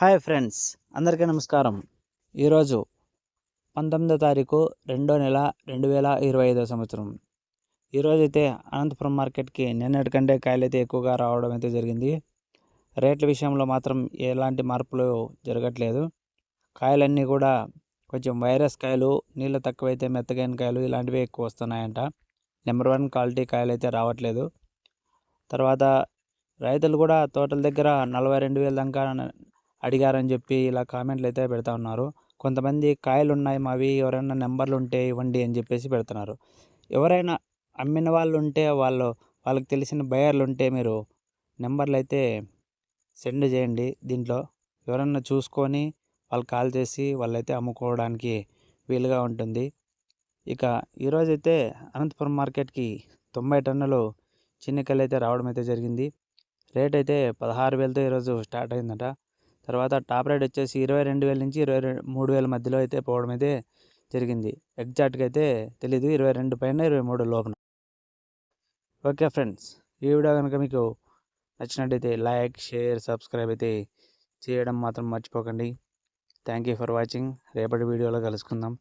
Hi friends అందరికీ నమస్కారం. ఈరోజు పంతొమ్మిదో తారీఖు రెండో నెల రెండు వేల ఇరవై ఐదో సంవత్సరం. ఈరోజు అయితే అనంతపురం మార్కెట్కి నిన్నటి కంటే కాయలైతే ఎక్కువగా రావడం అయితే జరిగింది. రేట్ల విషయంలో మాత్రం ఎలాంటి మార్పులు జరగట్లేదు. కాయలన్నీ కూడా కొంచెం వైరస్ కాయలు నీళ్ళు తక్కువైతే మెత్తగైన కాయలు ఇలాంటివి ఎక్కువ వస్తున్నాయంట. నెంబర్ వన్ క్వాలిటీ కాయలు అయితే రావట్లేదు. తర్వాత రైతులు కూడా తోటల దగ్గర నలభై రెండు వేల దాకా అడిగారని చెప్పి ఇలా కామెంట్లు అయితే పెడతా ఉన్నారు. కొంతమంది కాయలు ఉన్నాయి మావి ఎవరైనా నెంబర్లు ఉంటే ఇవ్వండి అని చెప్పేసి పెడుతున్నారు. ఎవరైనా అమ్మిన వాళ్ళు ఉంటే వాళ్ళు వాళ్ళకి తెలిసిన బయర్లు ఉంటే మీరు నెంబర్లు అయితే సెండ్ చేయండి దీంట్లో. ఎవరన్నా చూసుకొని వాళ్ళు కాల్ చేసి వాళ్ళైతే అమ్ముకోవడానికి వీలుగా ఉంటుంది. ఇక ఈరోజైతే అనంతపురం మార్కెట్కి తొంభై టన్నులు చిన్నికలు అయితే రావడం అయితే జరిగింది. రేట్ అయితే పదహారు వేలతో ఈరోజు స్టార్ట్ అయిందట. తర్వాత టాప్ రేట్ వచ్చేసి ఇరవై రెండు వేల నుంచి ఇరవై మూడు వేల మధ్యలో అయితే పోవడం అయితే జరిగింది. ఎగ్జాక్ట్గా అయితే తెలీదు ఇరవై రెండు పైన ఇరవై మూడు లోపల. ఓకే ఫ్రెండ్స్ ఈ వీడియో కనుక మీకు నచ్చినట్టయితే లైక్ షేర్ సబ్స్క్రైబ్ అయితే చేయడం మాత్రం మర్చిపోకండి. థ్యాంక్ యూ ఫర్ వాచింగ్ రేపటి వీడియోలో కలుసుకుందాం.